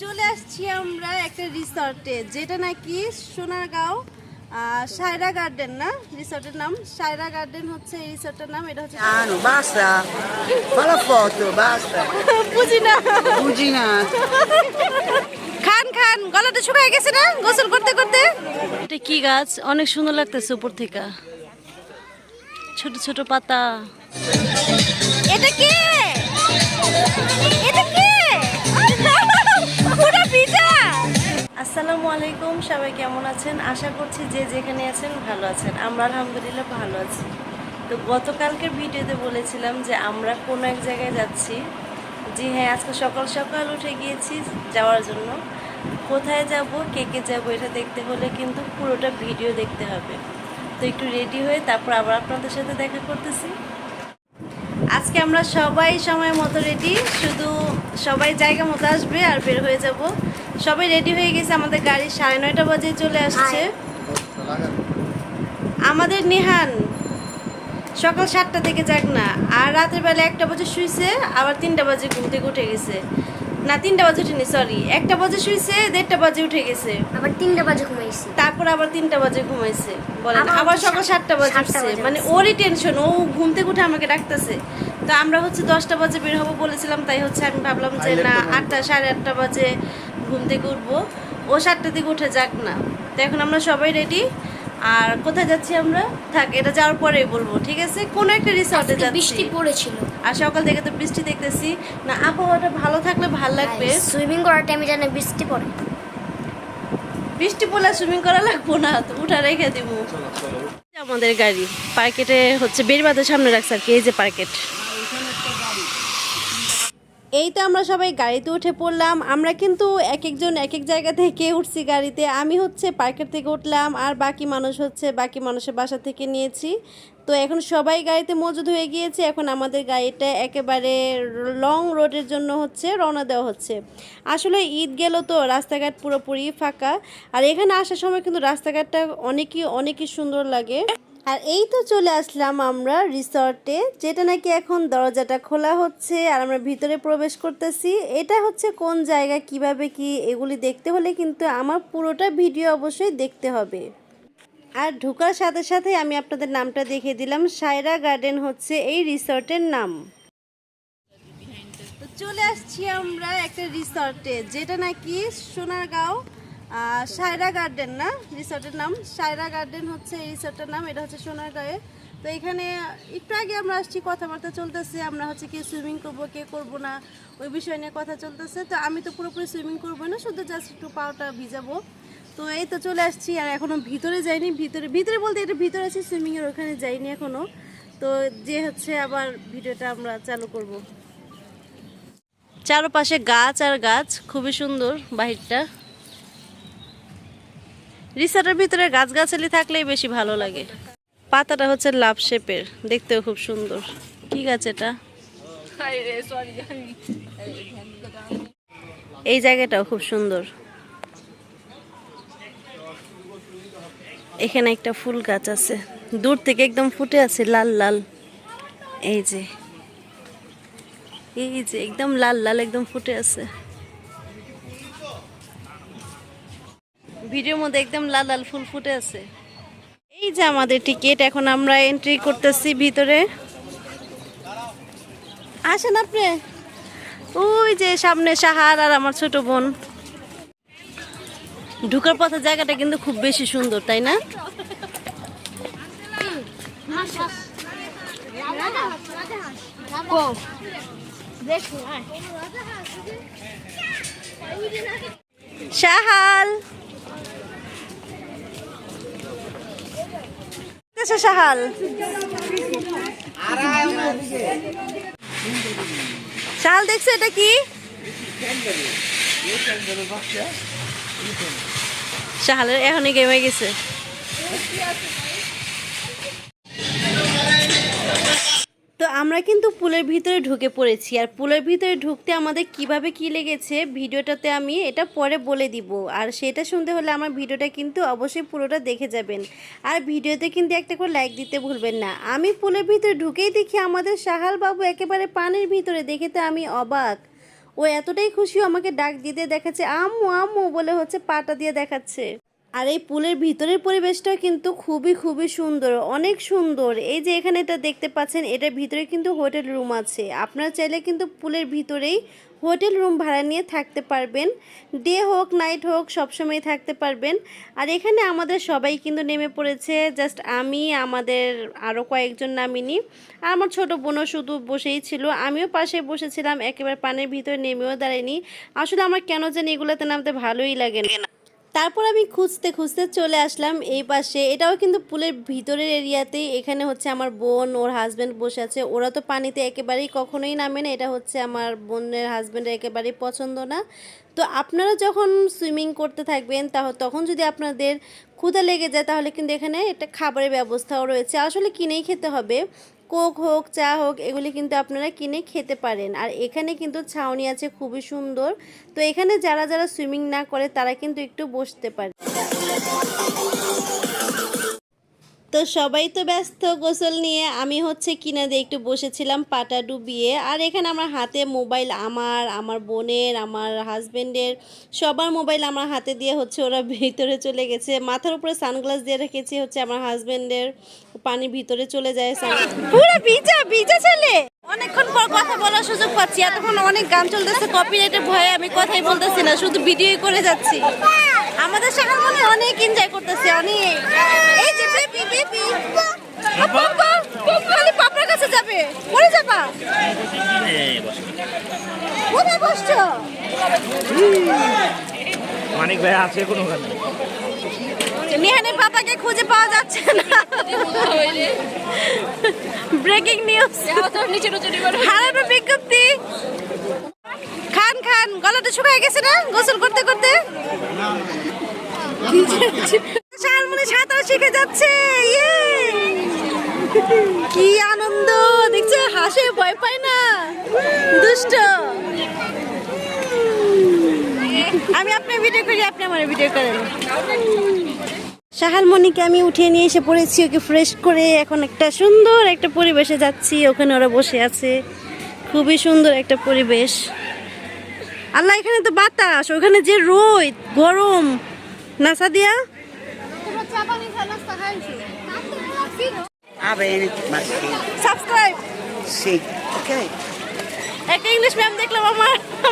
চলে আসছি আমরা একটা রিসর্টে যেটা নাকি সোনারগাঁও সায়রা গার্ডেন না? রিসর্টের নাম? সায়রা গার্ডেন হচ্ছে এই রিসর্টের নাম এটা হচ্ছে Ah, বাসা basta. Fa la foto, basta. বুঝি না. খান খান গলাটা শুকায় গেছে না গোসল করতে করতে? এটা কি গাছ? অনেক সুন্দর লাগতেছে উপর থেকে। ছোট ছোট পাতা। এটা কে? আসসালামু আলাইকুম, সবাই কেমন আছেন? আশা করছি যে যেখানে আছেন ভালো আছেন। আমরা আলহামদুলিল্লাহ ভালো আছি। তো গতকালকের ভিডিওতে বলেছিলাম যে আমরা কোনো এক জায়গায় যাচ্ছি। জি হ্যাঁ আজকে সকাল সকাল উঠে গিয়েছি যাওয়ার জন্য। কোথায় যাব, কে কে যাব এটা দেখতে হলে কিন্তু পুরোটা ভিডিও দেখতে হবে। তো একটু রেডি হয়ে তারপর আবার আপনাদের সাথে দেখা করতেছি। আজকে আমরা সবাই সময় মতো রেডি। শুধু সবাই জায়গা মতো আসবে আর বের হয়ে যাব। সবাই রেডি হয়ে গেছে আমাদের গাড়ি সাড়ে নয়টা বাজে চলে আসছে। আমাদের নিহান সকাল সাতটা থেকে যাক না আর রাতের বেলা একটা বাজে শুইছে আবার তিনটা বাজে ঘুম থেকে উঠে গেছে। না তিনটা বাজে উঠেনি সরি একটা বাজে শুইছে দেড়টা বাজে উঠে গেছে। আবার তিনটা বাজে ঘুমাইছি। তারপর আবার তিনটা বাজে ঘুমাইছে বলেন আবার আবার সকাল সাতটা বাজে উঠছে। মানে ওরই টেনশন ও ঘুম থেকে উঠে আমাকে ডাকতেছে। তো আমরা হচ্ছে দশটা বাজে বের হব বলেছিলাম তাই হচ্ছে আমি ভাবলাম যে না আটটা সাড়ে আটটা বাজে ঘুম থেকে উঠবো। ও সাতটা থেকে উঠে যাক না। তো এখন আমরা সবাই রেডি আর কোথায় যাচ্ছি আমরা? থাক এটা যাওয়ার পরেই বলব ঠিক আছে? কোনো একটা রিসর্টে যাচ্ছি। বৃষ্টি পড়েছিল। আর সকাল থেকে তো বৃষ্টি দেখতেছি। না আবহাওয়াটা ভালো থাকলে ভালো লাগবে। সুইমিং করার টাইমে জানে বৃষ্টি পড়ে। বৃষ্টি পড়লে সুইমিং করা লাগবো না। তো উঠা রেখে দিব আমাদের গাড়ি। পার্কেটে হচ্ছে বেরবাদের সামনে রাখছে আর কি এই যে পার্কেট এই তো আমরা সবাই গাড়িতে উঠে পড়লাম। আমরা কিন্তু এক একজন এক এক জায়গা থেকে উঠছি গাড়িতে। আমি হচ্ছে পার্কেট থেকে উঠলাম আর বাকি মানুষ হচ্ছে বাকি মানুষের বাসা থেকে নিয়েছি। তো এখন সবাই গাড়িতে মজুদ হয়ে গিয়েছে। এখন আমাদের গাড়িটা একেবারে লং রোডের জন্য হচ্ছে রওনা দেওয়া হচ্ছে। আসলে ঈদ গেল তো, রাস্তাঘাট পুরোপুরি ফাঁকা। আর এখানে আসার সময় কিন্তু রাস্তাঘাটটা অনেকই অনেকই সুন্দর লাগে। আর এই তো চলে আসলাম আমরা রিসর্টে যেটা নাকি এখন দরজাটা খোলা হচ্ছে আর আমরা ভিতরে প্রবেশ করতেছি। এটা হচ্ছে কোন জায়গা, কীভাবে কি, এগুলি দেখতে হলে কিন্তু আমার পুরোটা ভিডিও অবশ্যই দেখতে হবে। আর ঢোকার সাথে সাথে আমি আপনাদের নামটা দেখে দিলাম। সায়রা গার্ডেন হচ্ছে এই রিসর্টের নাম। চলে আসছি আমরা একটা রিসর্টে যেটা নাকি সোনারগাঁও সায়রা গার্ডেন না? রিসর্টের নাম? সায়রা গার্ডেন হচ্ছে এই রিসর্টের নাম, এটা হচ্ছে সোনারগাঁয়ে। তো এখানে একটু আগে আমরা আসছি, কথাবার্তা চলতেছে, আমরা হচ্ছে কে সুইমিং করব, কে করব না, ওই বিষয় নিয়ে কথা চলতেছে। তো আমি তো পুরোপুরি সুইমিং করব না, শুধু জাস্ট একটু পাওটা ভিজাবো। তো এই তো চলে আসছি, আর এখনও ভিতরে যাইনি, ভিতরে ভিতরে বলতে এটা ভিতরে আছি সুইমিংয়ের ওখানে যাইনি এখনও। তো যে হচ্ছে আবার ভিডিওটা আমরা চালু করব। চারপাশে গাছ আর গাছ, খুবই সুন্দর বাহিরটা। রিসর্টের ভিতরে গাছগাছালি থাকলেই বেশি ভালো লাগে। পাতাটা হচ্ছে লাভ শেপের, দেখতেও খুব সুন্দর। কি গাছ এটা? এই জায়গাটাও খুব সুন্দর। এখানে একটা ফুল গাছ আছে। দূর থেকে একদম ফুটে আছে লাল লাল। এই যে এই যে, একদম লাল লাল একদম ফুটে আছে। ভিডিওর মধ্যে একদম লাল লাল ফুল ফুটে আছে। এই যে আমাদের টিকিট, এখন আমরা এন্ট্রি করতেছি ভিতরে। আসেন আপনি। ওই যে সামনে সাহার আর আমার ছোট বোন। ঢুকার পথে জায়গাটা কিন্তু খুব বেশি সুন্দর, তাই না? শাহাল দেশে সাহাল। সাহাল দেখছে এটা কি? সাহালের এখনই গেমে গেছে। তো আমরা কিন্তু পুলের ভিতরে ঢুকে পড়েছি। আর পুলের ভিতরে ঢুকতে আমাদের কীভাবে কি লেগেছে ভিডিওটাতে আমি এটা পরে বলে দিব। আর সেটা শুনতে হলে আমার ভিডিওটা কিন্তু অবশ্যই পুরোটা দেখে যাবেন। আর ভিডিওতে কিন্তু একটা করে লাইক দিতে ভুলবেন না। আমি পুলের ভিতরে ঢুকেই দেখি আমাদের সাহাল বাবু একেবারে পানির ভিতরে। দেখে তো আমি অবাক। ও এতটাই খুশি আমাকে ডাক দিতে দেখাচ্ছে, আম্মু আম্মু বলে হচ্ছে পাটা দিয়ে দেখাচ্ছে। আর এই পুলের ভিতরের পরিবেশটা কিন্তু খুবই খুবই সুন্দর, অনেক সুন্দর। এই যে এখানে এটা দেখতে পাচ্ছেন, এটার ভিতরে কিন্তু হোটেল রুম আছে। আপনারা চাইলে কিন্তু পুলের ভিতরেই হোটেল রুম ভাড়া নিয়ে থাকতে পারবেন। ডে হোক, নাইট হোক, সবসময় থাকতে পারবেন। আর এখানে আমাদের সবাই কিন্তু নেমে পড়েছে। জাস্ট আমি, আমাদের আরও কয়েকজন নামিনি। আর আমার ছোট বোনও শুধু বসেই ছিল। আমিও পাশে বসেছিলাম, একেবারে পানির ভিতরে নেমেও দাঁড়াইনি। আসলে আমার কেন জানি এগুলোতে নামতে ভালোই লাগে না। তারপর আমি খুঁজতে খুঁজতে চলে আসলাম এই পাশে। এটাও কিন্তু পুলের ভিতরের এরিয়াতেই। এখানে হচ্ছে আমার বোন, ওর হাজব্যান্ড বসে আছে। ওরা তো পানিতে একেবারেই কখনোই নামে না। এটা হচ্ছে আমার বোনের হাজব্যান্ডের একেবারেই পছন্দ না। তো আপনারা যখন সুইমিং করতে থাকবেন তখন যদি আপনাদের ক্ষুধা লেগে যায়, তাহলে কিন্তু এখানে একটা খাবারের ব্যবস্থাও রয়েছে। আসলে কিনেই খেতে হবে। কোক হোক, চা হোক, এগুলি কিন্তু আপনারা কিনে খেতে পারেন। আর এখানে কিন্তু ছাউনি আছে, খুবই সুন্দর। তো এখানে যারা যারা সুইমিং না করে, তারা কিন্তু একটু বসতে পারে। তো সবাই তো ব্যস্ত গোসল নিয়ে। আমি হচ্ছে কিনা দিয়ে একটু বসেছিলাম পাটা ডুবিয়ে। আর এখানে আমার হাতে মোবাইল আমার আমার বোনের, আমার হাজবেন্ডের, সবার মোবাইল আমার হাতে দিয়ে হচ্ছে ওরা ভিতরে চলে গেছে। মাথার উপরে সানগ্লাস দিয়ে রেখেছি হচ্ছে আমার হাজবেন্ডের। পানির ভিতরে চলে যায় পুরো ছেলে! অনেকক্ষণ পর কথা বলার সুযোগ পাচ্ছি। এতক্ষণ অনেক গান চলতেছে কপিরাইটের ভয়ে আমি কথাই বলতেছি না, শুধু ভিডিওই করে যাচ্ছি। আমাদের অনেক এনজয় করতেছে অনেক। এই যে বেবি বেবি খালি পাপড়ার কাছে যাবে। পড়ে যাবা। কোথায় বসছো? মানিক ভাই আছে কোনো ওখানে নিহানের পাপাকে খুঁজে পাওয়া যাচ্ছে না। ব্রেকিং নিউজ হারানো বিজ্ঞপ্তি। খান খান গলাটা শুকায় গেছে না গোসল করতে করতে? শালমনি সাঁতার শিখে যাচ্ছে ইয়ে। কি আনন্দ, দেখছে, হাসে, ভয় পায় না। দুষ্ট। আমি আপনার ভিডিও করি, আপনি আমার ভিডিও করেন। সাহালমণিকে আমি উঠিয়ে নিয়ে এসে পড়েছি, ওকে ফ্রেশ করে এখন একটা সুন্দর একটা পরিবেশে যাচ্ছি, ওখানে ওরা বসে আছে। খুবই সুন্দর একটা পরিবেশ। আল্লাহ, এখানে তো বাতাস, ওখানে যে রোদ, গরম না Sadia. Subscribe Sì, ok. Ecco, English Ma'am declama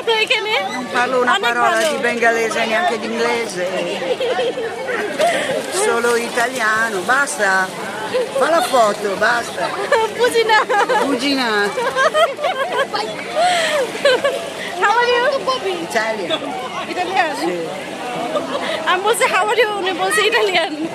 americane. Non parlo una parola di bengalese neanche di inglese, solo italiano, basta. Fa la foto, basta. Cugina. Cugina. How are you? Italian. Italian? Sì. I'm how are you? Ne Italian.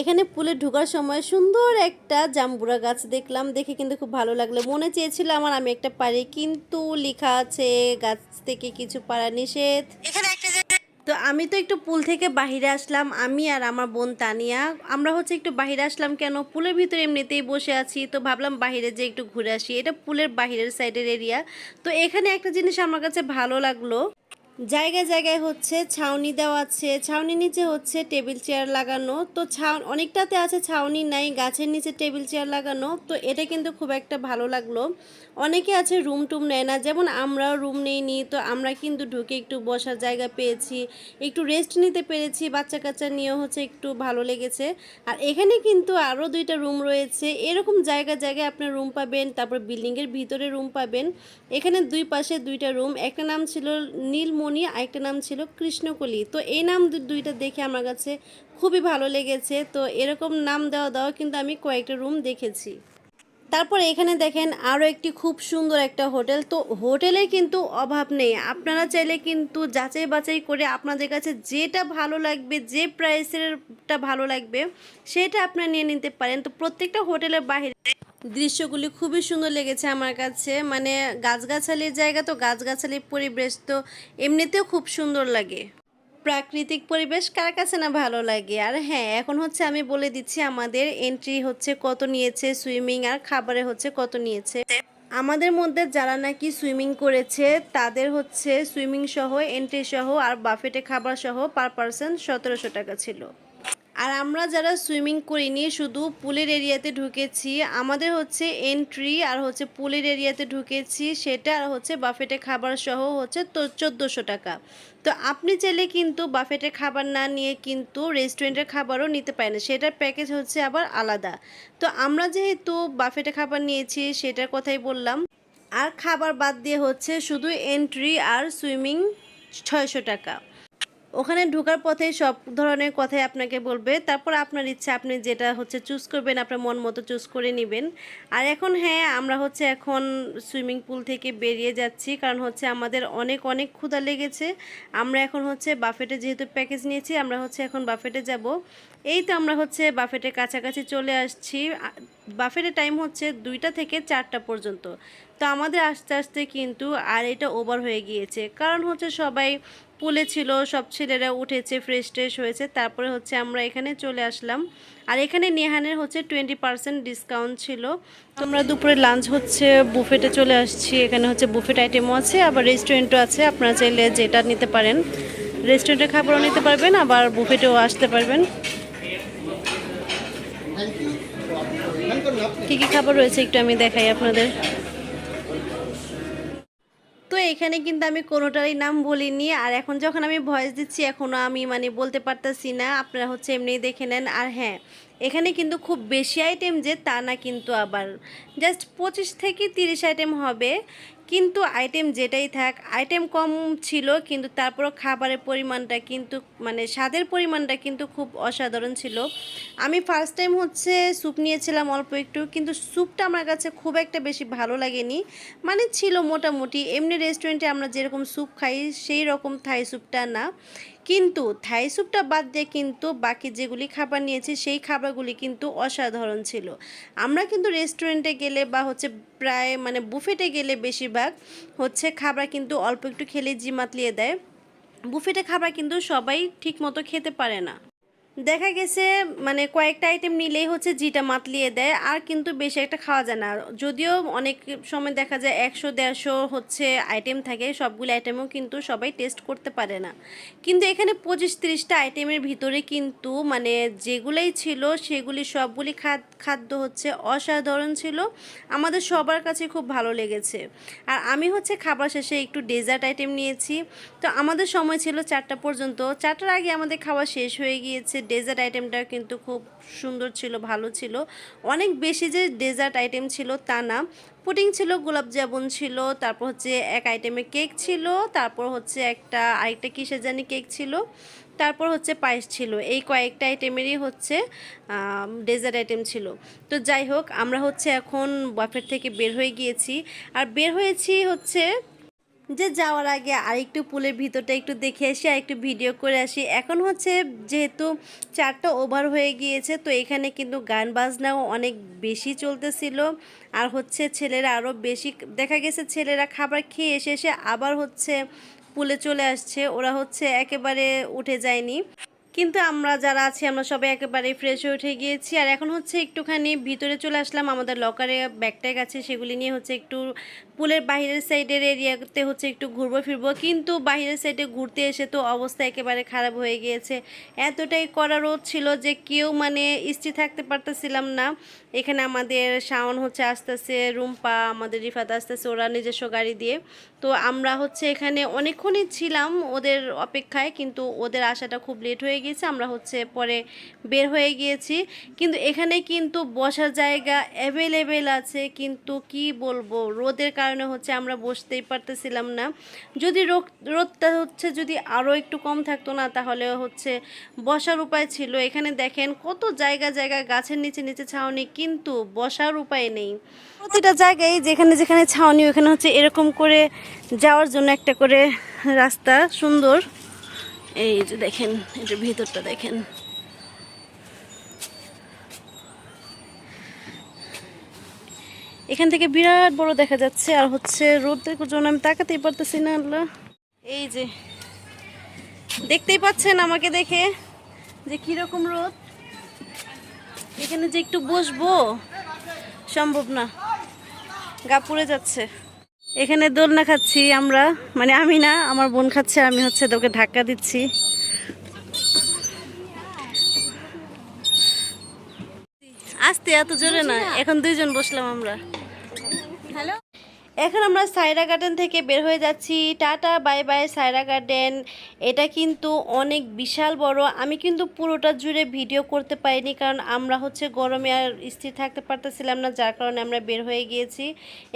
এখানে পুলে ঢোকার সময় সুন্দর একটা জাম্বুরা গাছ দেখলাম। দেখে কিন্তু খুব ভালো লাগল। মনে চেয়েছিল আমার আমি একটা পারি কিন্তু লেখা আছে গাছ থেকে কিছু পারা নিষেধ। তো আমি তো একটু পুল থেকে বাহিরে আসলাম আমি আর আমার বোন তানিয়া। আমরা হচ্ছে একটু বাহিরে আসলাম কেন? পুলের ভিতরে এমনিতেই বসে আছি তো ভাবলাম বাহিরে যে একটু ঘুরে আসি। এটা পুলের বাহিরের সাইডের এরিয়া তো এখানে একটা জিনিস আমার কাছে ভালো লাগল। জায়গায় জায়গায় হচ্ছে ছাউনি দেওয়া আছে। ছাউনির নিচে হচ্ছে টেবিল চেয়ার লাগানো। তো ছাউ, অনেকটাতে আছে ছাউনি নাই, গাছের নিচে টেবিল চেয়ার লাগানো। তো এটা কিন্তু খুব একটা ভালো লাগল। অনেকে আছে রুম টুম নেয় না। যেমন আমরাও রুম নেইনি, তো আমরা কিন্তু ঢুকে একটু বসার জায়গা পেয়েছি। একটু রেস্ট নিতে পেরেছি। বাচ্চা কাচ্চা নিয়েও হচ্ছে একটু ভালো লেগেছে। আর এখানে কিন্তু আরও দুইটা রুম রয়েছে। এরকম জায়গা জায়গায় আপনার রুম পাবেন, তারপর বিল্ডিংয়ের ভিতরে রুম পাবেন। এখানে দুই পাশে দুইটা রুম। একটা নাম ছিল নীলমণি আরেকটা নাম ছিল কৃষ্ণকলি। তো এই নাম দুইটা দেখে আমার কাছে খুবই ভালো লেগেছে। তো এরকম নাম দেওয়া দেওয়া কিন্তু আমি কয়েকটা রুম দেখেছি। তারপর এখানে দেখেন আরও একটি খুব সুন্দর একটা হোটেল। তো হোটেলে কিন্তু অভাব নেই। আপনারা চাইলে কিন্তু যাচাই বাছাই করে আপনাদের কাছে যেটা ভালো লাগবে, যে প্রাইসেরটা ভালো লাগবে, সেটা আপনারা নিয়ে নিতে পারেন। তো প্রত্যেকটা হোটেলের বাইরে দৃশ্যগুলি খুবই সুন্দর লেগেছে আমার কাছে। মানে গাছগাছালির জায়গা তো গাছগাছালির পরিবেশ, তো এমনিতেও খুব সুন্দর লাগে। প্রাকৃতিক পরিবেশ কার কাছে না ভালো লাগে? আর হ্যাঁ এখন হচ্ছে আমি বলে দিচ্ছি আমাদের এন্ট্রি হচ্ছে কত নিয়েছে সুইমিং আর খাবারে হচ্ছে কত নিয়েছে। আমাদের মধ্যে যারা নাকি সুইমিং করেছে, তাদের হচ্ছে সুইমিং সহ এন্ট্রি সহ আর বাফেটে খাবার সহ পার পারসন সতেরোশো টাকা ছিল। আর আমরা যারা সুইমিং করিনি, শুধু পুলের এরিয়াতে ঢুকেছি। আমাদের হচ্ছে এন্ট্রি আর হচ্ছে পুলের এরিয়াতে ঢুকেছি। সেটা আর হচ্ছে বাফেটে খাবার সহ হচ্ছে তো চোদ্দোশো টাকা। তো আপনি চাইলে কিন্তু বাফেটের খাবার না নিয়ে কিন্তু রেস্টুরেন্টের খাবারও নিতে পারেন। সেটার প্যাকেজ হচ্ছে আবার আলাদা। তো আমরা যেহেতু বাফেটে খাবার নিয়েছি, সেটার কথাই বললাম। আর খাবার বাদ দিয়ে হচ্ছে শুধু এন্ট্রি আর সুইমিং ছয়শো টাকা। ওখানে ঢোকার পথে সব ধরনের কথাই আপনাকে বলবে। তারপর আপনার ইচ্ছা, আপনি যেটা হচ্ছে চুজ করবেন, আপনার মন মতো চুজ করে নেবেন। আর এখন হ্যাঁ আমরা হচ্ছে এখন সুইমিং পুল থেকে বেরিয়ে যাচ্ছি, কারণ হচ্ছে আমাদের অনেক অনেক ক্ষুধা লেগেছে। আমরা এখন হচ্ছে বাফেটে যেহেতু প্যাকেজ নিয়েছি, আমরা হচ্ছে এখন বাফেটে যাব। এই তো আমরা হচ্ছে বাফেটের কাছাকাছি চলে আসছি। বাফেটের টাইম হচ্ছে দুইটা থেকে চারটা পর্যন্ত। তো আমাদের আস্তে আস্তে কিন্তু আর এটা ওভার হয়ে গিয়েছে। কারণ হচ্ছে সবাই পুলে ছিল সব ছেলেরা উঠেছে ফ্রেশ ট্রেশ হয়েছে। তারপরে হচ্ছে আমরা এখানে চলে আসলাম। আর এখানে নেহানের হচ্ছে টোয়েন্টি পার্সেন্ট ডিসকাউন্ট ছিল। তো আমরা দুপুরে লাঞ্চ হচ্ছে বুফেটে চলে আসছি। এখানে হচ্ছে বুফেট আইটেমও আছে আবার রেস্টুরেন্টও আছে। আপনারা চাইলে যেটা নিতে পারেন। রেস্টুরেন্টের খাবারও নিতে পারবেন আবার বুফেটেও আসতে পারবেন। কী কী খাবার রয়েছে একটু আমি দেখাই আপনাদের। এখানে কিন্তু আমি কোনোটারই নাম বলিনি। আর এখন যখন আমি ভয়েস দিচ্ছি এখনও আমি মানে বলতে পারতেছি না। আপনারা হচ্ছে এমনিই দেখে নেন। আর হ্যাঁ এখানে কিন্তু খুব বেশি আইটেম যে তা না কিন্তু আবার। জাস্ট পঁচিশ থেকে তিরিশ আইটেম হবে। কিন্তু আইটেম যেটাই থাক আইটেম কম ছিল, কিন্তু তারপরও খাবারের পরিমাণটা কিন্তু মানে স্বাদের পরিমাণটা কিন্তু খুব অসাধারণ ছিল। আমি ফার্স্ট টাইম হচ্ছে স্যুপ নিয়েছিলাম অল্প একটু, কিন্তু স্যুপটা আমার কাছে খুব একটা বেশি ভালো লাগেনি। মানে ছিল মোটামুটি, এমনি রেস্টুরেন্টে আমরা যেরকম স্যুপ খাই, সেই রকম থাই স্যুপটা না। কিন্তু থাই স্যুপটা বাদ দিয়ে কিন্তু বাকি যেগুলি খাবার নিয়েছি, সেই খাবারগুলি কিন্তু অসাধারণ ছিল। আমরা কিন্তু রেস্টুরেন্টে গেলে বা হচ্ছে প্রায় মানে বুফেটে গেলে বেশিরভাগ হচ্ছে খাবার কিন্তু অল্প একটু খেলে জিমাতলিয়ে দেয়। বুফেটে খাবার কিন্তু সবাই ঠিক মতো খেতে পারে না। দেখা গেছে মানে কয়েকটা আইটেম নিলেই হচ্ছে জিটা মাতলিয়ে দেয়, আর কিন্তু বেশি একটা খাওয়া যায় না। যদিও অনেক সময় দেখা যায় একশো, দেড়শো হচ্ছে আইটেম থাকে, সবগুলো আইটেমও কিন্তু সবাই টেস্ট করতে পারে না। কিন্তু এখানে পঁচিশ, তিরিশটা আইটেমের ভিতরে কিন্তু মানে যেগুলোই ছিল, সেগুলি সবগুলি খাদ- খাদ্য হচ্ছে অসাধারণ ছিল। আমাদের সবার কাছে খুব ভালো লেগেছে। আর আমি হচ্ছে খাবার শেষে একটু ডেজার্ট আইটেম নিয়েছি। তো আমাদের সময় ছিল চারটা পর্যন্ত। চারটার আগে আমাদের খাওয়া শেষ হয়ে গিয়েছে ডেজার্ট আইটেমটা কিন্তু খুব সুন্দর ছিল, ভালো ছিল। অনেক বেশি যে ডেজার্ট আইটেম ছিল তা না। পুডিং ছিল, গোলাপ জামুন ছিল, তারপর হচ্ছে এক আইটেমে কেক ছিল, তারপর হচ্ছে একটা, আরেকটা কিসের জানি কেক ছিল, তারপর হচ্ছে পায়েস ছিল। এই কয়েকটা আইটেমেরই হচ্ছে ডেজার্ট আইটেম ছিল। তো যাই হোক, আমরা হচ্ছে এখন বাফের থেকে বের হয়ে গিয়েছি। আর বের হয়েছি হচ্ছে যে যাওয়ার আগে আরেকটু পুলের ভিতরটা একটু দেখে আসি আর একটু ভিডিও করে আসি। এখন হচ্ছে যেহেতু চারটা ওভার হয়ে গিয়েছে, তো এখানে কিন্তু গান বাজনাও অনেক বেশি চলতেছিল। আর হচ্ছে ছেলেরা আরও বেশি, দেখা গেছে ছেলেরা খাবার খেয়ে এসে এসে আবার হচ্ছে পুলে চলে আসছে। ওরা হচ্ছে একেবারে উঠে যায়নি। কিন্তু আমরা যারা আছি, আমরা সবাই একেবারে ফ্রেশ হয়ে উঠে গিয়েছি। আর এখন হচ্ছে একটুখানি ভিতরে চলে আসলাম। আমাদের লকারে ব্যাগট্যাগ আছে, সেগুলি নিয়ে হচ্ছে একটু পুলের বাইরের সাইডের এরিয়াতে হচ্ছে একটু ঘুরবো ফিরবো, কিন্তু বাইরের সাইডে ঘুরতে এসে তো অবস্থা একেবারে খারাপ হয়ে গিয়েছে। এতটাই কড়া রোদ ছিল যে কেউ মানে স্থির থাকতে পারতেছিলাম না। এখানে আমাদের শাওন হচ্ছে আস্তে আস্তে রুম্পা, আমাদের রিফাত আসতেছে, ওরা নিজস্ব গাড়ি দিয়ে। তো আমরা হচ্ছে এখানে অনেকক্ষণই ছিলাম ওদের অপেক্ষায়, কিন্তু ওদের আসাটা খুব লেট হয়ে গিয়েছে, আমরা হচ্ছে পরে বের হয়ে গিয়েছি। কিন্তু এখানে কিন্তু বসার জায়গা অ্যাভেলেবেল আছে, কিন্তু কি বলব, রোদের কারণে হচ্ছে আমরা বসতেই পারতেছিলাম না। যদি রোদ রোদটা হচ্ছে যদি আরও একটু কম থাকতো না, তাহলে হচ্ছে বসার উপায় ছিল। এখানে দেখেন কত জায়গা জায়গা গাছের নিচে নিচে ছাউনি, কিন্তু বসার উপায় নেই। প্রতিটা জায়গায় যেখানে যেখানে ছাউনি, ওখানে হচ্ছে এরকম করে যাওয়ার জন্য একটা করে রাস্তা সুন্দর। এই যে দেখেন, এটার ভিতরটা দেখেন। এখান থেকে বিরাট বড় দেখা যাচ্ছে, আর হচ্ছে রোদের জন্য আমি তাকাতেই পারতেছি না, আল্লাহ। এই যে, দেখতেই পাচ্ছেন আমাকে দেখে যে কীরকম রোদ। এখানে যে একটু বসবো, সম্ভব না। গা পুড়ে যাচ্ছে। এখানে দোলনা খাচ্ছি আমরা মানে আমি না, আমার বোন খাচ্ছে, আমি হচ্ছে তোকে ধাক্কা দিচ্ছি। আস্তে এত জোরে না এখন দুইজন বসলাম আমরা। হ্যালো? এখন আমরা সায়রা গার্ডেন থেকে বের হয়ে যাচ্ছি। Tata, bye bye Saira garden. এটা কিন্তু অনেক বিশাল বড়। আমি কিন্তু পুরোটা জুড়ে ভিডিও করতে পারিনি কারণ আমরা হচ্ছে গরমে আর স্থির থাকতে পারতেছিলাম না, যার কারণে আমরা বের হয়ে গিয়েছি।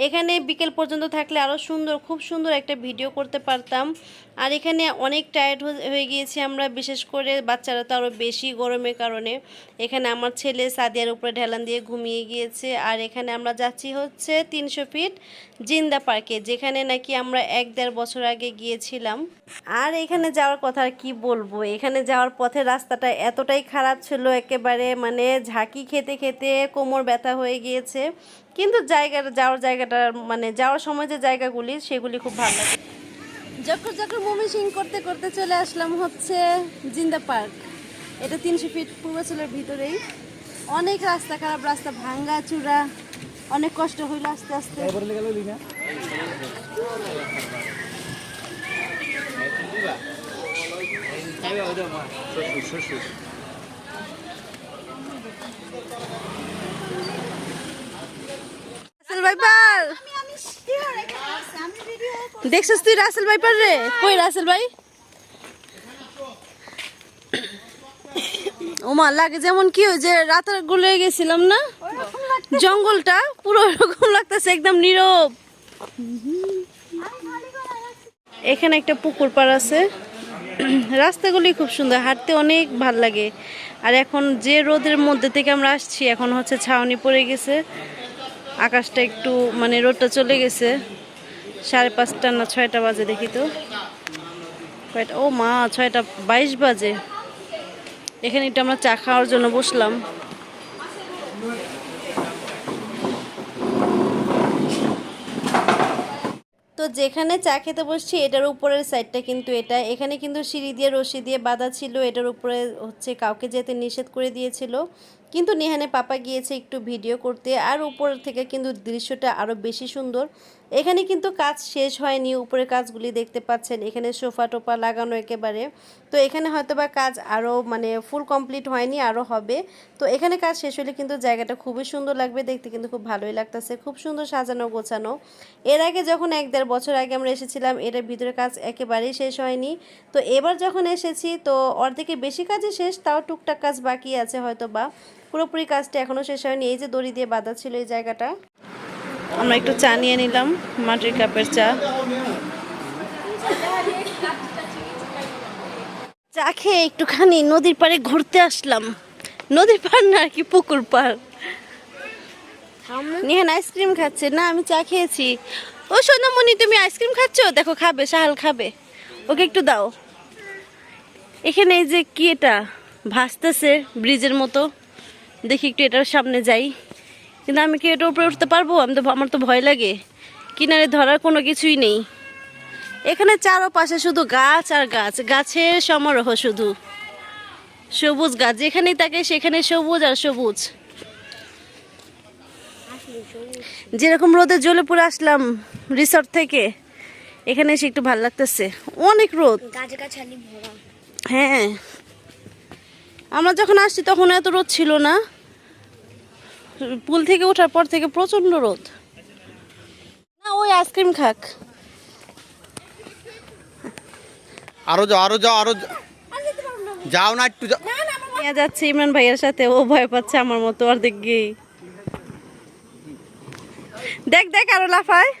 এখানে বিকেল পর্যন্ত থাকলে আরও সুন্দর, খুব সুন্দর একটা ভিডিও করতে পারতাম। আর এখানে অনেক টায়ার্ড হয়ে গিয়েছি আমরা, বিশেষ করে বাচ্চারা তো আরও বেশি গরমের কারণে। এখানে আমার ছেলে সাদিয়ার উপরে ঢেলান দিয়ে ঘুমিয়ে গিয়েছে। আর এখানে আমরা যাচ্ছি হচ্ছে তিনশো ফিট জিন্দা পার্কে, যেখানে নাকি আমরা এক দেড় বছর আগে গিয়েছিলাম। আর এখানে যাওয়ার কথা আর কি বলব? এখানে যাওয়ার পথে রাস্তাটা এতটাই খারাপ ছিল, একেবারে মানে ঝাঁকি খেতে খেতে কোমর ব্যথা হয়ে গিয়েছে। কিন্তু জায়গাটা, যাওয়ার জায়গাটা মানে যাওয়ার সময় যে জায়গাগুলি, সেগুলি খুব ভালো লাগে। যখন যখন মুভি সিং করতে করতে চলে আসলাম হচ্ছে জিন্দা পার্ক। এটা তিনশো ফিট পূর্বাচলের ভিতরেই। অনেক রাস্তা খারাপ, রাস্তা ভাঙ্গা চূড়া অনেক কষ্ট হইল আস্তে আস্তে। Russell viper! দেখছিস তুই রাসেল ভাইপার রে? কই রাসেল ভাই? ওমা লাগে যেমন কি ওই যে রাতের গুলে গেছিলাম না? জঙ্গলটা পুরো ওরকম লাগতেছে, একদম নীরব। এখানে একটা পুকুর পাড় আছে। রাস্তাগুলি খুব সুন্দর, হাঁটতে অনেক ভালো লাগে। আর এখন যে রোদের মধ্যে থেকে আমরা আসছি, এখন হচ্ছে ছাউনি পড়ে গেছে। আকাশটা একটু মানে রোদটা চলে গেছে। সাড়ে পাঁচটা না ছয়টা বাজে দেখি তো। কয়টা? ও মা, ছয়টা বাইশ বাজে। এখানে একটু আমরা চা খাওয়ার জন্য বসলাম। তো যেখানে চা খেতে বসছি, এটার উপরের সাইডটা কিন্তু এটা এখানে কিন্তু সিঁড়ি দিয়ে, রশি দিয়ে বাঁধা ছিল, এটার উপরে হচ্ছে কাউকে যেতে নিষেধ করে দিয়েছিল। কিন্তু নেহানে পাপা গিয়েছে একটু ভিডিও করতে, আর উপর থেকে কিন্তু দৃশ্যটা আরও বেশি সুন্দর। এখানে কিন্তু কাজ শেষ হয়নি, উপরের কাজগুলি দেখতে পাচ্ছেন, এখানে সোফা টোফা লাগানো একেবারে। তো এখানে হয়তো বা কাজ আরও মানে ফুল কমপ্লিট হয়নি আরও হবে। তো এখানে কাজ শেষ হলে কিন্তু জায়গাটা খুবই সুন্দর লাগবে, দেখতে কিন্তু খুব ভালোই লাগতেছে, খুব সুন্দর সাজানো গোছানো। এর আগে যখন এক দেড় বছর আগে আমরা এসেছিলাম, এটার ভিতরে কাজ একেবারেই শেষ হয়নি। তো এবার যখন এসেছি, তো অর্ধেকের বেশি কাজই শেষ, তাও টুকটাক কাজ বাকি আছে হয়তো বা পুরোপুরি কাজটা এখনও শেষ হয়নি, এই যে দড়ি দিয়ে বাঁধা ছিল এই জায়গাটা। আমরা একটু চা নিয়ে নিলাম, মাটির কাপের চা। চা খেয়ে একটুখানি নদীর পাড়ে ঘুরতে আসলাম। নদীর পাড় না আর কি পুকুর পাড়? নিহান আইসক্রিম খাচ্ছে। না, আমি চা খেয়েছি। ও সোনামণি, তুমি আইসক্রিম খাচ্ছ? দেখো, খাবে, সাহাল খাবে। ওকে একটু দাও। এখানে এই যে কি এটা? ভাসতেছে ব্রিজের মতো। দেখি একটু এটার সামনে যাই। কিন্তু আমি কি এটার উপরে উঠতে পারব? আমি তো আমার তো ভয় লাগে। কিনারে ধরার কোনো কিছুই নেই। এখানে চারোপাশে শুধু গাছ আর গাছ। গাছের সমারোহ শুধু। সবুজ গাছ। যেখানেই থাকে সেখানে সবুজ আর সবুজ। যেরকম রোদে জ্বলে পুরো আসলাম রিসর্ট থেকে এখানে এসে একটু ভালো লাগতেছে। অনেক রোদ। হ্যাঁ। আমরা যখন আসছি তখন এত রোদ ছিল না। পুল থেকে ওঠার পর থেকে প্রচণ্ড রোদ। না ওই আইসক্রিম খাক। আরও যাও আরও যাও আরও যাও। না। একটু যাও। নিয়ে যাচ্ছে ইমরান ভাইয়ের সাথে ও ভয় পাচ্ছে আমার মতো অর্ধেক গিয়ে দেখ দেখ আরও লাফায়।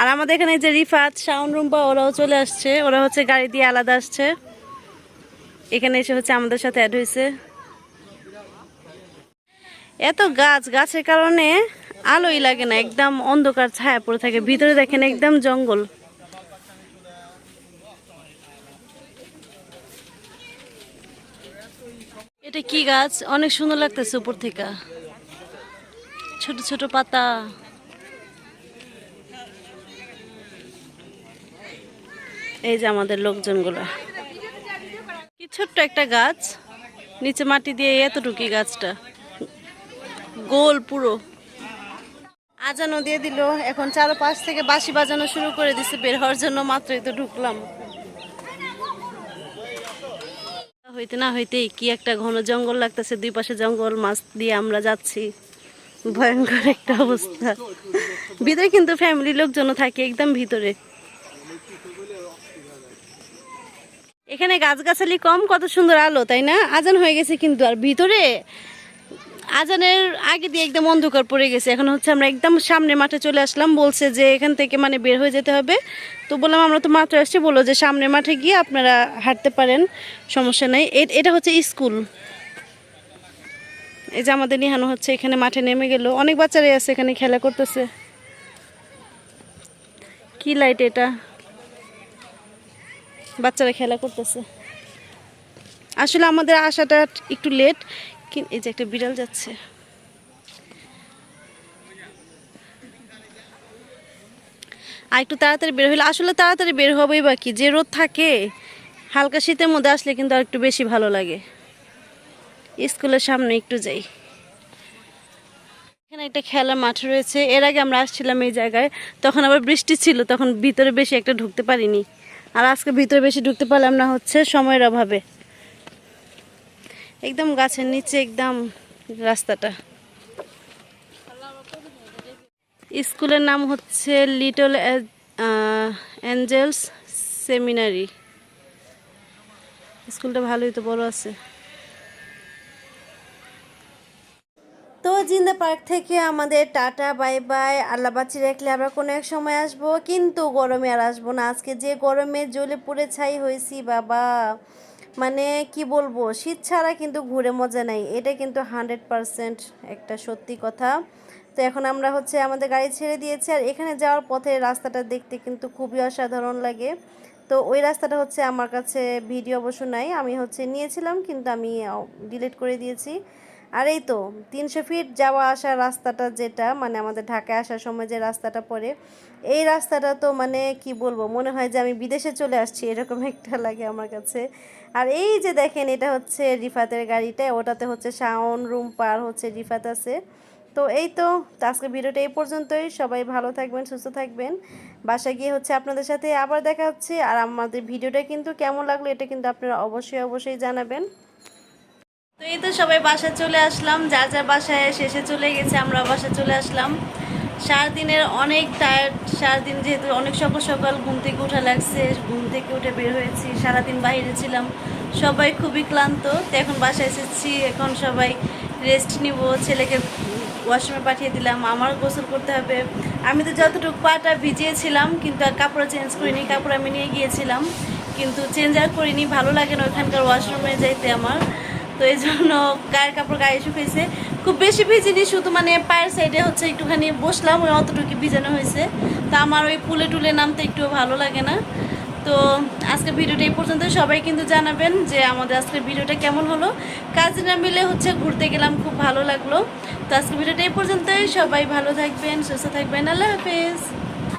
আর আমাদের এখানে যে রিফাত শাওন রুম্পা ওরাও চলে আসছে। ওরা হচ্ছে গাড়ি দিয়ে আলাদা আসছে। এখানে এসে হচ্ছে আমাদের সাথে অ্যাড হয়েছে। এত গাছ, গাছের কারণে আলোই লাগে না, একদম অন্ধকার ছায়া পড়ে থাকে। ভিতরে দেখেন একদম জঙ্গল। এটা কি গাছ? অনেক সুন্দর লাগতেছে উপর থেকে। ছোট ছোট পাতা। এই যে আমাদের লোকজনগুলা। কি ছোট্ট একটা গাছ। নিচে মাটি দিয়ে এতটুকুই গাছটা। গোল পুরো। আজানো দিয়ে দিল। এখন চারপাশ থেকে বাঁশি বাজানো শুরু করে দিছে। বের হওয়ার জন্য মাত্রই তো ঢুকলাম। হইতে না হইতেই কি একটা ঘন জঙ্গল লাগতেছে। দুই পাশে জঙ্গল, মাছ দিয়ে আমরা যাচ্ছি। ভয়ঙ্কর একটা অবস্থা। ভিতরে কিন্তু ফ্যামিলির লোকজনও থাকে একদম ভিতরে। এখানে গাছগাছালি কম, কত সুন্দর আলো, তাই না? আজান হয়ে গেছে কিন্তু। আর ভিতরে আজানের আগে দিয়ে একদম অন্ধকার পড়ে গেছে। এখন হচ্ছে আমরা একদম সামনে মাঠে চলে আসলাম। বলছে যে এখান থেকে মানে বের হয়ে যেতে হবে। তো বললাম, আমরা তো মাত্র আসছি। বলল যে সামনে মাঠে গিয়ে আপনারা হাঁটতে পারেন। সমস্যা নেই। এটা হচ্ছে স্কুল। এই যে আমাদের নিহানো হচ্ছে এখানে মাঠে নেমে গেল। অনেক বাচ্চারাই আছে এখানে খেলা করতেছে। কি লাইট এটা? বাচ্চারা খেলা করতেছে। আসলে আমাদের আসাটা একটু লেট এই যে একটা বিড়াল যাচ্ছে। আর একটু তাড়াতাড়ি বের হইলে, আসলে তাড়াতাড়ি বের হবেই বাকি যে রোদ থাকে, হালকা শীতের মধ্যে আসলে কিন্তু আর একটু বেশি ভালো লাগে। স্কুলের সামনে একটু যাই। এখানে একটা খেলার মাঠ রয়েছে। এর আগে আমরা আসছিলাম এই জায়গায়। তখন আবার বৃষ্টি ছিল, তখন ভিতরে বেশি একটা ঢুকতে পারিনি। আর আজকে ভিতরে বেশি ঢুকতে পারলাম না হচ্ছে, সময়ের অভাবে। একদম গাছের নিচে, একদম রাস্তাটা। স্কুলের নাম হচ্ছে লিটল অ্যাঞ্জেলস সেমিনারি। স্কুলটা ভালোই তো বড় আছে। তো জিন্দা পার্ক থেকে আমাদের টাটা, বাই বাই। আল্লাহ বাচ্চি রাখলে আবার কোনো এক সময় আসব, কিন্তু গরমে আর আসব না। আজকে যে গরমে জ্বলে পুড়ে ছাই হয়েছি, বাবা। মানে কি বলব, শীত ছাড়া কিন্তু ঘুরে মজা নাই। এটা কিন্তু হান্ড্রেড পারসেন্ট একটা সত্যি কথা। তো এখন আমরা হচ্ছে আমাদের গাড়ি ছেড়ে দিয়েছি আর এখানে যাওয়ার পথে রাস্তাটা দেখতে কিন্তু খুবই অসাধারণ লাগে। তো ওই রাস্তাটা হচ্ছে আমার কাছে ভিডিও অবশ্য নাই, আমি হচ্ছে নিয়েছিলাম কিন্তু আমি ডিলিট করে দিয়েছি। আর এই তো, তিনশো ফিট যাওয়া আসার রাস্তাটা যেটা মানে আমাদের ঢাকায় আসার সময় যে রাস্তাটা পড়ে, এই রাস্তাটা তো মানে কি বলব, মনে হয় যে আমি বিদেশে চলে আসছি, এরকম একটা লাগে আমার কাছে। আর এই যে দেখেন, এটা হচ্ছে রিফাতের গাড়িটা, ওটাতে হচ্ছে শাওন রুম পার হচ্ছে রিফাত আছে। তো এই তো আজকের ভিডিওটা এই পর্যন্তই। সবাই ভালো থাকবেন, সুস্থ থাকবেন। বাসায় গিয়ে হচ্ছে আপনাদের সাথে আবার দেখা হচ্ছে। আর আমাদের ভিডিওটা কিন্তু কেমন লাগল, এটা কিন্তু আপনারা অবশ্যই অবশ্যই জানাবেন। তো এই তো সবাই বাসায় চলে আসলাম। যা যা বাসায় শেষে চলে গেছে, আমরা বাসায় চলে আসলাম। সারাদিনের অনেক টায়ার্ড সারাদিন যেহেতু অনেক সকাল সকাল ঘুম থেকে উঠা লাগছে, ঘুম থেকে উঠে বের হয়েছি, সারাদিন বাইরে ছিলাম, সবাই খুবই ক্লান্ত, তো এখন বাসায় এসেছি, এখন সবাই রেস্ট নিব, ছেলেকে ওয়াশরুমে পাঠিয়ে দিলাম আমার গোসল করতে হবে। আমি তো যতটুকু পাটা ভিজিয়েছিলাম, কিন্তু আর কাপড় চেঞ্জ করিনি, কাপড় আমি নিয়ে গিয়েছিলাম, কিন্তু চেঞ্জ আর করিনি, ভালো লাগে না ওইখানকার ওয়াশরুমে যাইতে আমার, তো এই জন্য গায়ের কাপড় গায়ে শুকিয়েছে খুব বেশি ভিজিনি শুধু মানে পায়ের সাইডে হচ্ছে একটুখানি বসলাম, ওই অতটুকু ভিজানো হয়েছে। তা আমার ওই পুলে টুলে নামতে একটু ভালো লাগে না। তো আজকের ভিডিওটা এই পর্যন্ত সবাই কিন্তু জানাবেন যে আমাদের আজকের ভিডিওটা কেমন হলো। কাজিনা মিলে হচ্ছে ঘুরতে গেলাম, খুব ভালো লাগল। তো আজকের ভিডিওটা এই পর্যন্তই। সবাই ভালো থাকবেন, সুস্থ থাকবেন। আল্লাহ হাফেজ।